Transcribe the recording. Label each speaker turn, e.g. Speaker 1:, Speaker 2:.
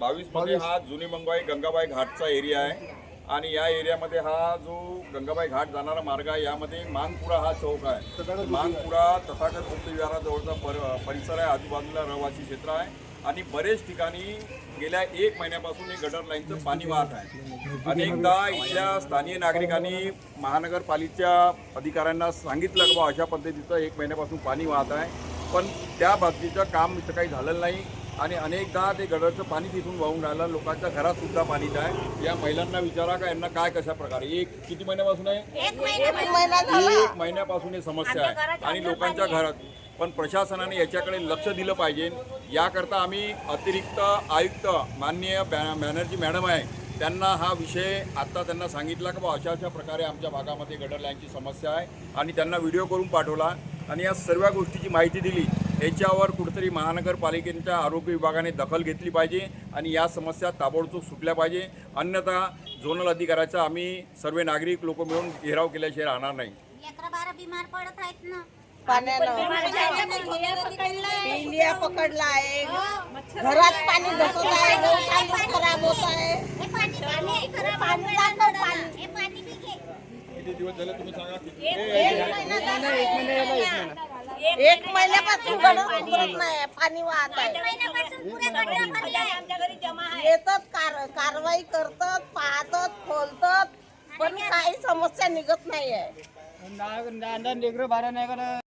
Speaker 1: बावीस. मध्ये हा जुनी मंगवाई गंगाबाई घाटचा एरिया आहे. आणि या एरियामध्ये हा जो गंगाबाई घाट जाणारा मार्ग आहे यामध्ये मानपुरा हा चौक आहे. मानपुरा तथागत बुद्ध विहाराजवळचा पर परिसर आहे आजूबाजूला रहिवासी क्षेत्र आहे. आणि बरेच ठिकाणी गेल्या एक महिन्यापासून हे गटर लाईनचं पाणी वाहत आहे. अनेकदा इथल्या स्थानिक नागरिकांनी महानगरपालिकेच्या अधिकाऱ्यांना सांगितलं की बा अशा पद्धतीचं एक महिन्यापासून पाणी वाहत आहे. पण त्या बाबतीचं काम इथं काही झालेलं नाही. आणि अनेकदा ते गडरचं पाणी तिथून वाहून राहिलं. लोकांच्या घरात सुद्धा पाणी आहे या महिलांना विचारा का यांना काय कशा प्रकारे? एक किती महिन्यापासून आहे?
Speaker 2: एक
Speaker 1: महिन्यापासून. ही समस्या आहे. आणि लोकांच्या घरात. पण प्रशासनाने याच्याकडे लक्ष दिलं पाहिजे. याकरता आम्ही अतिरिक्त आयुक्त माननीय बॅ- बॅनर्जी मॅडम आहे. त्यांना हा विषय आत्ता त्यांना सांगितला की बा अशा अशा प्रकारे आमच्या भागामध्ये गटर लाईनची समस्या आहे. आणि त्यांना व्हिडिओ करून पाठवला. आणि या सर्व गोष्टीची माहिती दिली. याच्यावर कुठेतरी महानगरपालिकेच्या आरोग्य विभागाने दखल घेतली पाहिजे आणि या समस्या ताबडतोब सुटल्या पाहिजे. अन्यथा झोनल अधिकाऱ्याचा आम्ही सर्व नागरिक लोक मिळून घेराव केल्याशिवाय राहणार नाही.
Speaker 2: लेकरं बारा बिमार पडत आहेत ना.
Speaker 3: पाण्यानं पकडला आहे. घरात पाणी घुसत आहे. गहू तांदूळ खराब होत आहे.
Speaker 2: हे पाणी पाणी. हे पाणी बी घे.
Speaker 1: किती दिवस झाले तुम्ही सांगा?
Speaker 3: एक महिन्यापासून उतरत नाही पाणी वाहत आहे. येतात कार कारवाई करतात पाहतात खोलतात पण काही समस्या निघत नाही आहे
Speaker 4: लेकरं बारा नाही